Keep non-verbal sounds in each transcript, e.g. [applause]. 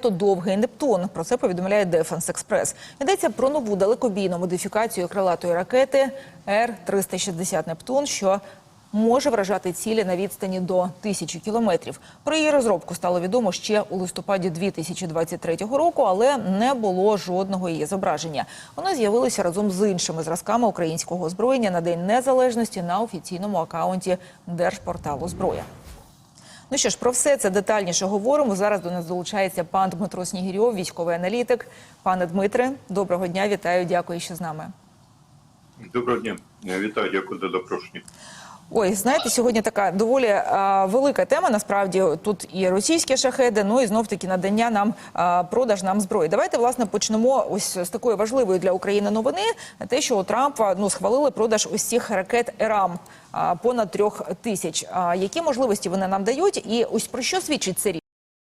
Довгий Нептун. Про це повідомляє Defense Express. Йдеться про нову далекобійну модифікацію крилатої ракети Р-360 Нептун, що може вражати цілі на відстані до тисячі кілометрів. Про її розробку стало відомо ще у листопаді 2023 року, але не було жодного її зображення. Вона з'явилася разом з іншими зразками українського озброєння на День Незалежності на офіційному акаунті Держпорталу Зброя. Ну що ж, про все це детальніше говоримо. Зараз до нас долучається пан Дмитро Снігірьов, військовий аналітик. Пане Дмитре, доброго дня, вітаю, дякую, що з нами. Доброго дня, вітаю, дякую за запрошення. Ой, знаєте, сьогодні така доволі а, велика тема. Насправді тут і російські шахеди, ну і знов таки надання нам а, продаж нам зброї. Давайте власне почнемо ось з такої важливої для України новини. Те, що у Трампа ну схвалили продаж цих ракет ЕРАМ а, понад трьох тисяч. А які можливості вони нам дають, і ось про що свідчить це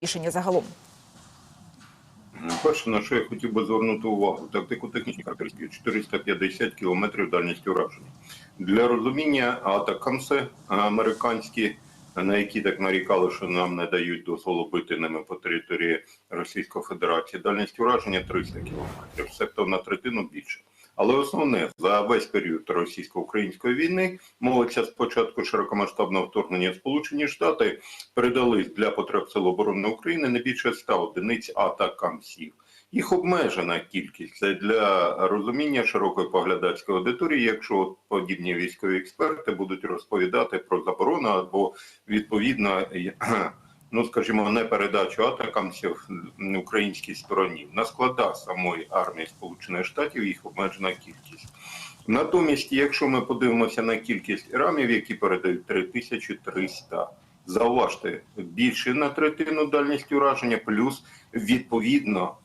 рішення загалом? Перше, на що я хотів би звернути увагу, тактико-технічні характеристики 450 кілометрів дальності ураження. Для розуміння атакамси американські, на які так нарікали, що нам не дають дозволу бити ними по території Російської Федерації, дальність ураження 300 кілометрів, себто на третину більше. Але основне за весь період російсько-української війни мовиться спочатку широкомасштабного вторгнення Сполучені Штати передали для потреб Сил оборони України не більше 100 одиниць атакамсів. Їх обмежена кількість це для розуміння широкої поглядацької аудиторії, якщо подібні військові експерти будуть розповідати про заборону або відповідно [clears throat] ну скажімо, не передачу атакамсів українській стороні на складах самої армії Сполучених Штатів їх обмежена кількість. Натомість, якщо ми подивимося на кількість рамів, які передають 3300, зауважте більше на третину дальність ураження, плюс відповідно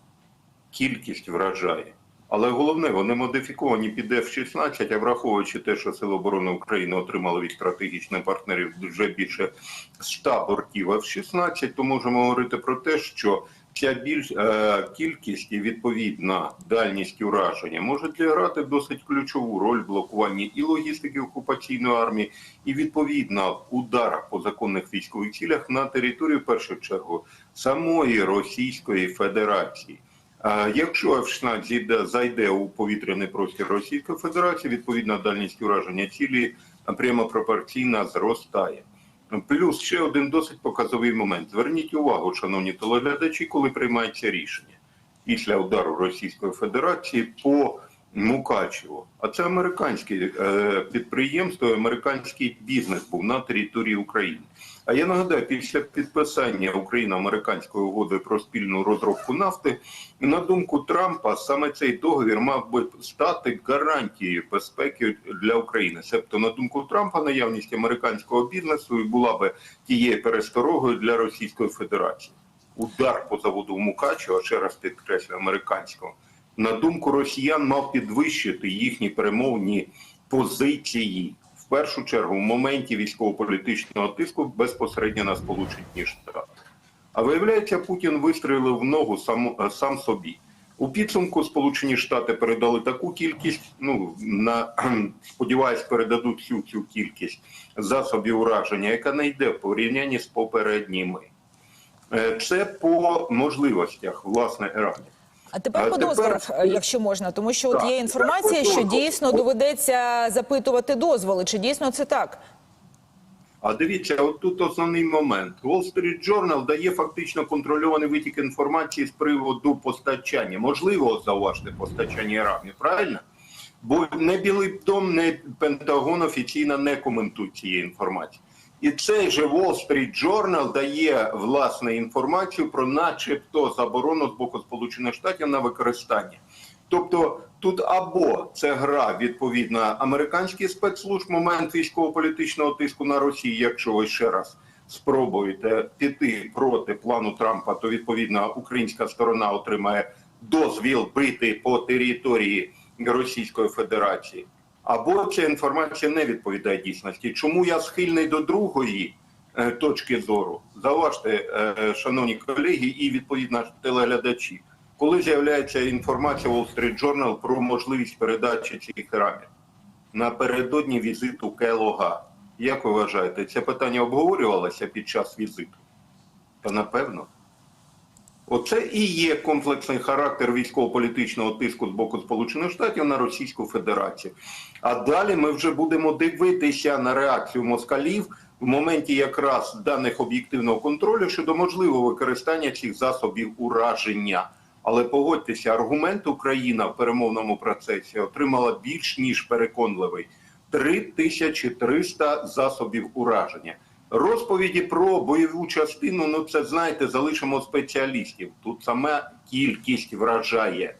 кількість вражає. Але головне, вони модифіковані під F-16, а враховуючи те, що Сили оборони України отримали від стратегічних партнерів вже більше 100 бортів F-16, то можемо говорити про те, що ця більш е, кількість і відповідна дальність ураження може зіграти досить ключову роль в блокуванні і логістики окупаційної армії, і відповідно ударах по законних військових цілях на території в першу чергу самої Російської Федерації. Якщо F-16 зайде у повітряний простір Російської Федерації, відповідна дальність ураження цілі прямо пропорційно зростає. Плюс ще один досить показовий момент. Зверніть увагу, шановні телеглядачі, коли приймається рішення після удару Російської Федерації по Мукачево. А це американське е, підприємство, американський бізнес був на території України. А я нагадаю, після підписання Україно-американської угоди про спільну розробку нафти, на думку Трампа, саме цей договір мав би стати гарантією безпеки для України. Себто, на думку Трампа, наявність американського бізнесу була би тією пересторогою для Російської Федерації. Удар по заводу в Мукачево, ще раз підкреслю, американського на думку росіян, мав підвищити їхні перемовні позиції в першу чергу в моменті військово-політичного тиску безпосередньо на Сполучені Штати. А виявляється, Путін вистрілив в ногу сам, сам собі. У підсумку Сполучені Штати передали таку кількість. Ну на сподіваюсь, передадуть всю цю кількість засобів ураження, яка не йде в порівнянні з попередніми. Е, це по можливостях власне Ірані. А тепер А по тепер- дозволах, е, якщо можна, тому що от є інформація, що дійсно доведеться запитувати дозволи. Чи дійсно це так? А дивіться, от тут основний момент. Wall Street Journal дає фактично контрольований витік інформації з приводу постачання. Можливо, зауважте постачання Ірану, правильно? Бо не Білий Дом, не Пентагон офіційно не коментують цієї інформації. І цей же Wall Street Journal дає власне інформацію про начебто заборону з боку Сполучених Штатів на використання. Тобто тут або це гра відповідна американських спецслужб момент військово-політичного тиску на Росію, якщо ви ще раз спробуєте піти проти плану Трампа, то відповідно українська сторона отримає дозвіл бити по території Російської Федерації. Або ця інформація не відповідає дійсності. Чому я схильний до другої е, точки зору? Заважте, е, шановні колеги, і відповідно телеглядачі, коли з'являється інформація Wall Street Journal про можливість передачі цих рамів напередодні візиту Келога. Як ви вважаєте, це питання обговорювалося під час візиту? Та напевно. Оце і є комплексний характер військово-політичного тиску з боку Сполучених Штатів на Російську Федерацію. А далі ми вже будемо дивитися на реакцію москалів в моменті якраз даних об'єктивного контролю щодо можливого використання цих засобів ураження. Але погодьтеся, аргумент Україна в перемовному процесі отримала більш ніж переконливий 3300 засобів ураження. Розповіді про бойову частину, ну це знаєте, залишимо спеціалістів. Тут саме кількість вражає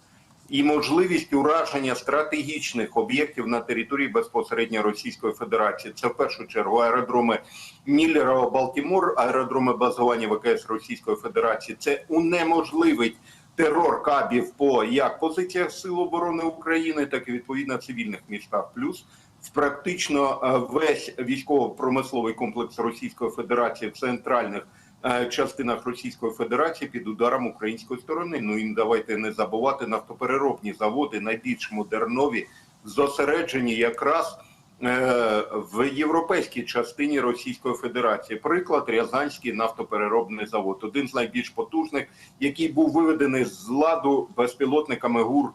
і можливість ураження стратегічних об'єктів на території безпосередньо Російської Федерації. Це в першу чергу аеродроми Міллерова, Балтімор, аеродроми базування ВКС Російської Федерації. Це унеможливить терор кабів по як позиціях Сил оборони України, так і відповідно цивільних містах. Плюс практично е, весь військово-промисловий комплекс Російської Федерації в центральних е, частинах Російської Федерації під ударом української сторони. Ну і давайте не забувати нафтопереробні заводи, найбільш модернові, зосереджені якраз е, в європейській частині Російської Федерації. Приклад Рязанський нафтопереробний завод, один з найбільш потужних, який був виведений з ладу безпілотниками ГУР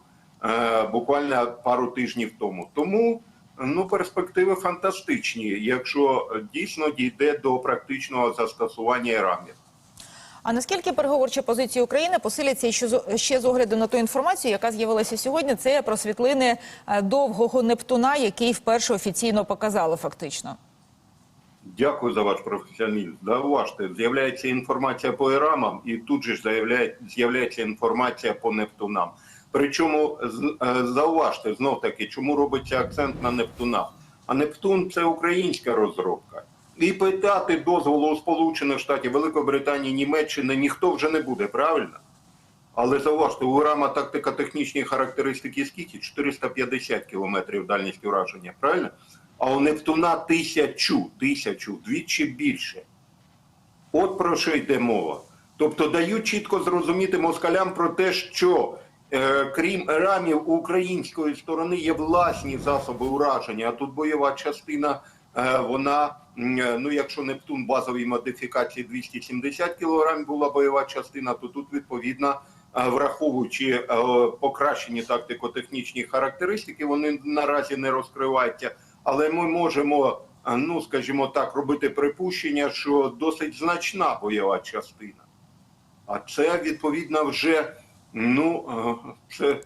буквально пару тижнів тому. Тому ну перспективи фантастичні, якщо дійсно дійде до практичного застосування іранів. А наскільки переговорчі позиції України посиляться ще з- ще з огляду на ту інформацію, яка з'явилася сьогодні? Це про світлини е, довгого Нептуна, який вперше офіційно показали фактично. Дякую за ваш професіоналізм. Зауважте, з'являється інформація по Ірамам, і тут же з'являється інформація по Нептунам. Причому е, зауважте знов таки, чому робиться акцент на Нептунах. А Нептун це українська розробка. І питати дозволу у Сполучених Штатів, Великобританії, Німеччини ніхто вже не буде, правильно? Але зауважте, у Рама тактика технічні характеристики скільки? 450 кілометрів дальність ураження, правильно? А у Нептуна тисячу, тисячу, вдвічі більше. От про що йде мова. Тобто дають чітко зрозуміти москалям про те, що крім рамів у української сторони є власні засоби ураження, а тут бойова частина, е, вона, е, ну якщо Нептун базовій модифікації 270 кг була бойова частина, то тут відповідно. е, Враховуючи е, покращені тактико-технічні характеристики, вони наразі не розкриваються, але ми можемо, е, ну скажімо так, робити припущення, що досить значна бойова частина. А це відповідно вже ну е, це,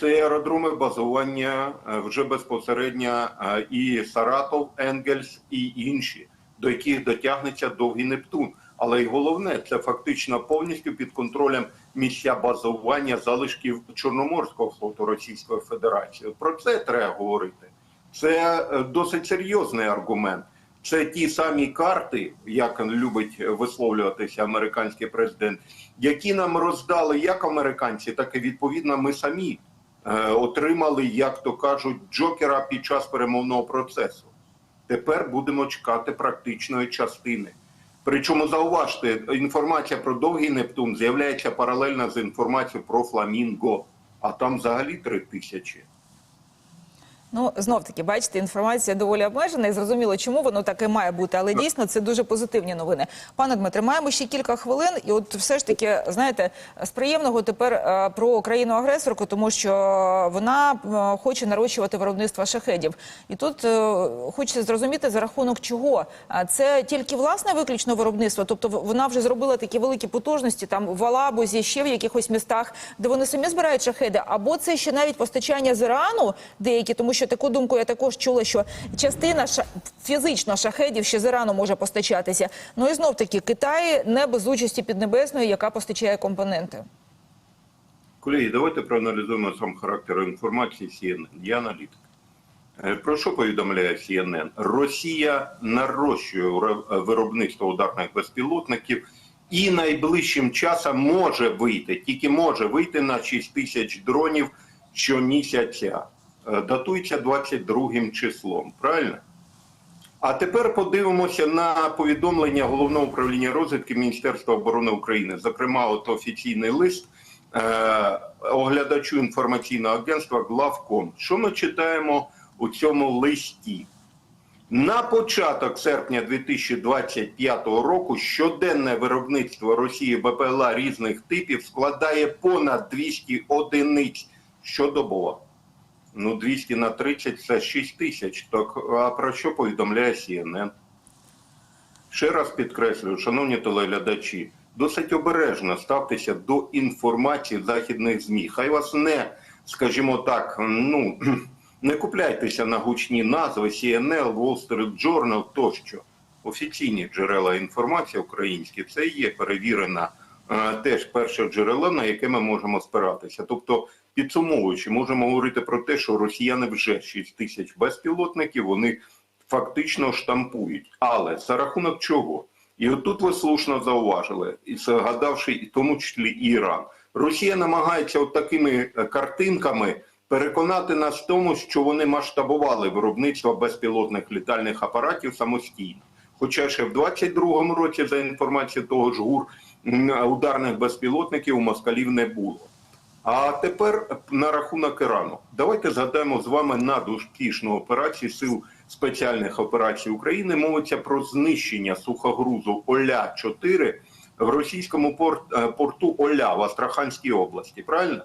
це аеродроми базування е, вже безпосередньо е, і Саратов, Енгельс і інші, до яких дотягнеться довгий Нептун. Але й головне, це фактично повністю під контролем місця базування залишків Чорноморського флоту Російської Федерації. Про це треба говорити. Це досить серйозний аргумент. Це ті самі карти, як любить висловлюватися американський президент, які нам роздали як американці, так і відповідно ми самі е, отримали, як то кажуть, джокера під час перемовного процесу. Тепер будемо чекати практичної частини. Причому зауважте, інформація про довгий Нептун з'являється паралельно з інформацією про Фламінго, а там взагалі три тисячі. Ну знов таки, бачите, інформація доволі обмежена і зрозуміло, чому воно так і має бути. Але дійсно це дуже позитивні новини. Пане Дмитре, маємо ще кілька хвилин, і от все ж таки, знаєте, з приємного тепер е, про країну агресорку, тому що вона е, хоче нарощувати виробництво шахедів. І тут е, хочеться зрозуміти за рахунок чого. Це тільки власне виключно виробництво, тобто вона вже зробила такі великі потужності там в Алабузі, ще в якихось містах, де вони самі збирають шахеди, або це ще навіть постачання з Ірану деякі, тому що таку думку я також чула, що частина ша... фізично шахедів ще з Ірану може постачатися. Ну і знов таки Китай не без участі Піднебесної, яка постачає компоненти. Колеги, давайте проаналізуємо сам характер інформації CNN. Я аналітик. Е, Про що повідомляє CNN? Росія нарощує виробництво ударних безпілотників і найближчим часом може вийти, тільки може вийти на 6 тисяч дронів щомісяця. Е, Датується 22 числом. Правильно? А тепер подивимося на повідомлення головного управління розвідки Міністерства оборони України. Зокрема, от офіційний лист е, оглядачу інформаційного агентства Главком. Що ми читаємо у цьому листі? На початок серпня 2025 року щоденне виробництво Росії БПЛА різних типів складає понад 200 одиниць щодобово. Ну, 200 на 30 – це 6 тисяч. Так, а про що повідомляє CNN? Ще раз підкреслюю, шановні телеглядачі, досить обережно ставтеся до інформації західних ЗМІ. Хай вас не, скажімо так, ну [clears throat] не купляйтеся на гучні назви CNN, Wall Street Journal тощо. Офіційні джерела інформації українські це є перевірена теж перше джерело, на яке ми можемо спиратися. Тобто, підсумовуючи, можемо говорити про те, що росіяни вже 6 тисяч безпілотників, вони фактично штампують. Але за рахунок чого? І отут ви слушно зауважили, і згадавши і тому числі Іран. Росія намагається от такими е, картинками переконати нас в тому, що вони масштабували виробництво безпілотних літальних апаратів самостійно. Хоча ще в 22-му році, за інформацією того ж ГУР, ударних безпілотників у москалів не було. А тепер на рахунок Ірану. Давайте згадаємо з вами надуспішну операцію сил спеціальних операцій України. Мовиться про знищення сухогрузу Оля-4 в російському е, порту Оля в Астраханській області. Правильно?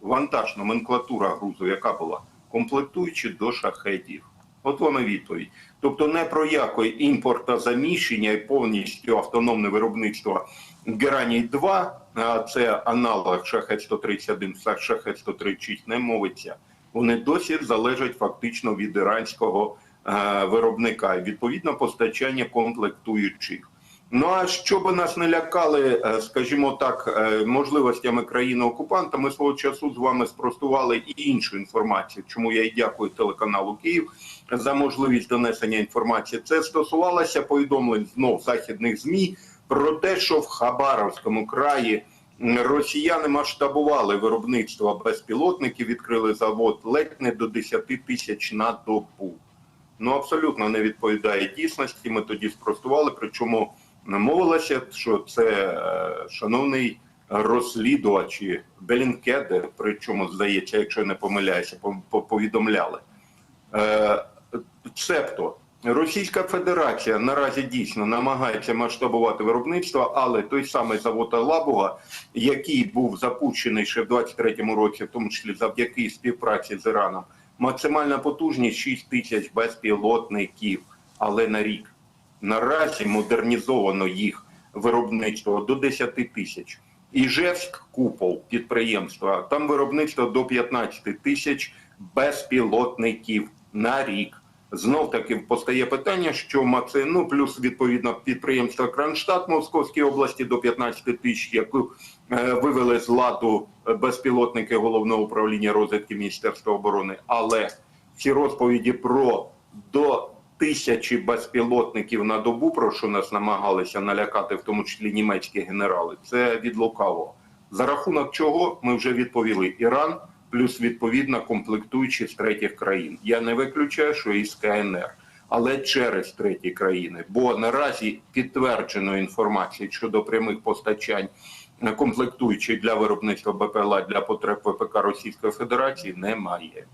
Вантаж, номенклатура грузу, яка була? Комплектуючи до шахедів. От вам і відповідь. Тобто не про яке імпортозаміщення і повністю автономне виробництво Гераній 2 а це аналог шахет 131, шахет 136, не мовиться. Вони досі залежать фактично від іранського е, виробника і відповідно постачання комплектуючих. Ну а щоб нас не лякали, е, скажімо так, е, можливостями країни-окупанта, ми свого часу з вами спростували і іншу інформацію. Чому я і дякую телеканалу Київ за можливість донесення інформації. Це стосувалося повідомлень знов західних змі про те, що в Хабаровському краї росіяни масштабували виробництво безпілотників, відкрили завод ледь не до 10 тисяч на добу. Ну абсолютно не відповідає дійсності. Ми тоді спростували. Причому мовилося, що це е, шановний розслідувач Белінкеде, причому здається, якщо не помиляюся, по- по- повідомляли. Е, Цебто Російська Федерація наразі дійсно намагається масштабувати виробництво, але той самий завод Лабуга, який був запущений ще в 23-му році, в тому числі завдяки співпраці з Іраном, максимальна потужність 6 тисяч безпілотників, але на рік. Наразі модернізовано їх виробництво до 10 тисяч. Іжевськ купол підприємства, там виробництво до 15 тисяч безпілотників на рік. Знов таки постає питання, що Маце, ну плюс відповідно підприємство Кронштадт Московській області до 15 тисяч, яку е, вивели з ладу безпілотники головного управління розвідки Міністерства оборони. Але ці розповіді про до тисячі безпілотників на добу, про що нас намагалися налякати, в тому числі німецькі генерали, це від лукавого. За рахунок чого ми вже відповіли Іран, плюс відповідно комплектуючі з третіх країн. Я не виключаю, що і з КНР, але через треті країни. Бо наразі підтвердженої інформації щодо прямих постачань е, комплектуючих для виробництва БПЛА для потреб ВПК Російської Федерації немає.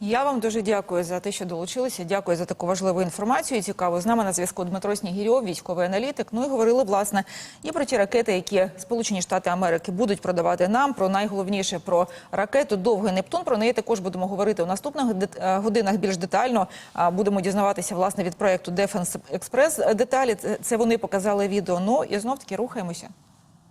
Я вам дуже дякую за те, що долучилися. Дякую за таку важливу інформацію. Цікаво з нами на зв'язку Дмитро Снігірьов, військовий аналітик. Ну і говорили власне і про ті ракети, які Сполучені Штати Америки будуть продавати нам. Про найголовніше про ракету Довгий Нептун. Про неї також будемо говорити у наступних е, годинах більш детально. Будемо дізнаватися власне від проекту Defense Express. Деталі це вони показали відео. Ну і знов таки рухаємося.